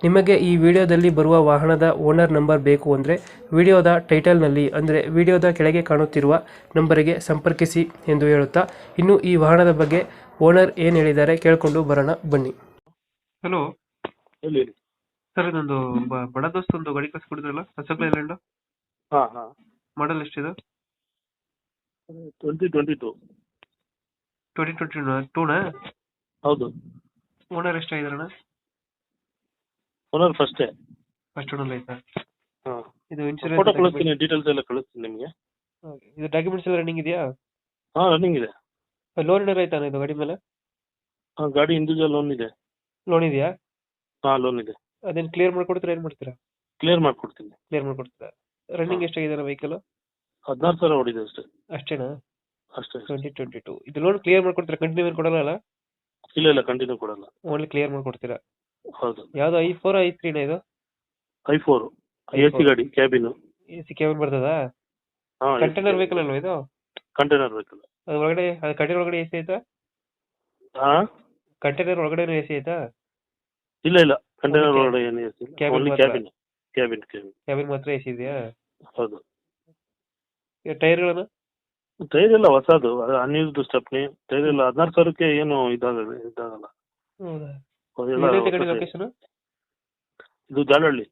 ನಿಮಗೆ ಈ ವಿಡಿಯೋದಲ್ಲಿ ಬರುವ ವಾಹನದ ಓನರ್ ನಂಬರ್ ಬೇಕು ಅಂದರೆ ವಿಡಿಯೋದ ಟೈಟಲ್ನಲ್ಲಿ ಅಂದರೆ ವಿಡಿಯೋದ ಕೆಳಗೆ ಕಾಣುತ್ತಿರುವ ನಂಬರಿಗೆ ಸಂಪರ್ಕಿಸಿ ಎಂದು ಹೇಳುತ್ತಾ ಇನ್ನು ಈ ವಾಹನದ ಬಗ್ಗೆ ಓನರ್ ಏನು ಹೇಳಿದ್ದಾರೆ ಕೇಳಿಕೊಂಡು ಬರೋಣ ಬನ್ನಿ. ಹಲೋ ಹೇಳಿ. ಹೇಳಿ ಸರ್ ಇದೊಂದು ಬ- ಬಡ ದೋಸ್ತ್ ಒಂದು ಗಾಡಿ ಕಳಿಸ್ಕೊಡಿದ್ರಲ್ಲ ಹಾಂ ಹಾಂ. ಮಾಡಲ್ ಎಷ್ಟಿದೆ? Twenty twenty two twenty twenty ಟೂನಾ ಹೌದು. ಓನರ್ ಎಷ್ಟಾಗಿದಾರಣ ಓನರ್ ಫಸ್ಟೇ ಫಸ್ಟ್ ಓನರ್ ಆಯ್ತಾ ಹಾಂ ಇದು ಫೋಟೋ ಇನ್ಶೂರೆನ್ಸ್ ಕಳಿಸ್ತೀನಿ ಡೀಟೇಲ್ಸ್ ಎಲ್ಲ ಕಳಿಸ್ತೀನಿ ನಿಮಗೆ. ಇದು ಡಾಕ್ಯುಮೆಂಟ್ಸ್ ಎಲ್ಲ ರನ್ನಿಂಗ್ ಇದೆಯಾ? ಹಾಂ ರನ್ನಿಂಗ್ ಇದೆ. ಲೋನ್ ಏನಾರು ಆಯ್ತಾ ಇದು ಗಾಡಿ ಮೇಲೆ? ಹಾಂ ಗಾಡಿ ಇಂಡಿವಿಜುವಲ್ ಲೋನ್ ಇದೆ. ಲೋನ್ ಇದೆಯಾ? ಹಾಂ ಲೋನ್ ಇದೆ. ಅದೇನು ಕ್ಲಿಯರ್ ಮಾಡ್ಕೊಡ್ತೀರಾ ಏನು ಮಾಡ್ತೀರಾ? ಕ್ಲಿಯರ್ ಮಾಡಿಕೊಡ್ತೀನಿ. ಕ್ಲಿಯರ್ ಮಾಡ್ಕೊಡ್ತೀರಾ? ರನ್ನಿಂಗ್. ಎಷ್ಟಾಗಿದೆ ವೆಹಿಕಲ್ ಹದಿನಾರು ಸಾವಿರ ಹೊಡಿದೆ ಅಷ್ಟೇ. ಅಷ್ಟೇನಾ? ಅಷ್ಟೇ ಟ್ವೆಂಟಿ ಟ್ವೆಂಟಿ ಟು ಇದು ಲೋನ್ ಕ್ಲಿಯರ್ ಮಾಡ್ಕೊಡ್ತೀರಾ ಕಂಟಿನ್ಯೂ ಕೊಡಲ್ಲ ಅಲ್ಲ? ಇಲ್ಲ ಇಲ್ಲ ಕಂಟಿನ್ಯೂ ಕೊಡಲ್ಲ. ಓನ್ಲಿ ಕ್ಲಿಯರ್ ಮಾಡ್ಕೊಡ್ತೀರಾ? ಹೌದು. ಯಾವ್ದು ಐ ಫೋರ್ ಐ ತ್ರೀ ಇದು? ಐ ಫೋರ್ ಎ ಸಿ ಗಾಡಿ ಕ್ಯಾಬಿನ್ ಎ ಸಿ ಕ್ಯಾಬಿನ್ ಬರ್ತದಾ? ಕಂಟೈನರ್ ವೆಹಿಕಲ್ ಅಲ್ವಾ ಇದು? ಕಂಟೈನರ್ ವೆಹಿಕಲ್ ಅದ್ರ ಒಳಗಡೆ ಅದು ಕಂಟೈನರ್ ಒಳಗಡೆ ಎ ಸಿ ಐತಾ? ಹಾ ಕಂಟೈನರ್ ಒಳಗಡೆ ಎ ಸಿ ಐತಾ? ಇಲ್ಲ ಇಲ್ಲ. ಕಂಟೈನರ್. ಒಳಗಡೆ ಏನು A C only cabin cabin cabin cabin ಮಾತ್ರ ಎ ಸಿ ಇದೆಯಾ? ಹೌದು. ಟೈರ್ಗಳನ್ನು ಟೈರ್ ಎಲ್ಲ ಹೊಸದು ಅನ್ಯೂಸ್ಡ್ ಸ್ಟೆಪ್ನಿ ಟೈರ್ ಎಲ್ಲ ಹದಿನಾರು ಸಾವಿರಕ್ಕೆ ಏನು ಇದಾಗಲ್ಲ ಇದಾಗಲ್ಲ. ಹೌದಾ? ಲೊಕೇಶನ್ ಇದು ಜಾಲಹಳ್ಳಿ.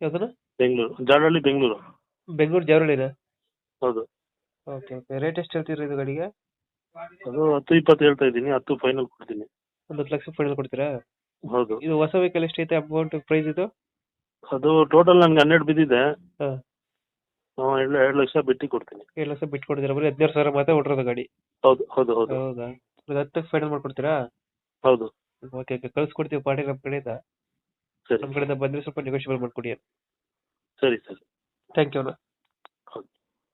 ಯಾವ್ದನ ಬೆಂಗಳೂರು. ಜಾಲಹಳ್ಳಿ ಬೆಂಗಳೂರು. ಬೆಂಗಳೂರು ಜಾವರಳ್ಳಿನ ಹೌದು. Okay okay. ರೇಟ್ ಎಷ್ಟು ಹೇಳ್ತೀರಾ ಇದು ಗಾಡಿಗೆ? ಅದು ಹತ್ತು ಇಪ್ಪತ್ತು ಹೇಳ್ತಾ ಇದ್ದೀನಿ. ಹತ್ತು ಫೈನಲ್ ಕೊಡ್ತೀನಿ. ಒಂದು ಹತ್ತು ಲಕ್ಷ ಫೈನಲ್ ಕೊಡ್ತೀರಾ? ಹೌದು. ಇದು ಹೊಸ ವೆಹಿಕಲ್ ಎಷ್ಟೈತೆ ಅಮೌಂಟ್ ಪ್ರೈಸ್ ಇದು? ಅದು ಟೋಟಲ್ ನನಗೆ ಹನ್ನೆರಡು ಬಿದ್ದಿದೆ. ಹಾಂ. ಹ್ಮ್, ಎರಡು ಎರಡು ಲಕ್ಷ ಬಿಟ್ಟು ಕೊಡ್ತೀನಿ. ಎರಡು ಲಕ್ಷ ಬಿಟ್ಟು ಕೊಡ್ತೀರಾ? ಬರೀ ಹದಿನಾರು ಸಾವಿರ ಮಾತ್ರ ಹೊಡ್ರೋದು ಗಾಡಿ. ಹೌದು ಹೌದು ಹೌದು. ಹೌದಾ? ಒಂದು ಹತ್ತಕ್ಕೆ ಫೈನಲ್ ಮಾಡ್ಕೊಡ್ತೀರಾ? ಹೌದು. ಓಕೆ ಓಕೆ ಕಳ್ಸ್ಕೊಡ್ತೀವಿ ಪಾರ್ಟಿ ನಮ್ಮ ಕಡೆಯಿಂದ. ಸರಿ. ನಮ್ಮ ಕಡೆಯಿಂದ ಬಂದರೆ ಸ್ವಲ್ಪ ನೆಗೋಷಿಯಬಲ್ ಮಾಡ್ಕೊಡಿ. ಸರಿ ಸರಿ. ಥ್ಯಾಂಕ್ ಯು ಅಣ್ಣ.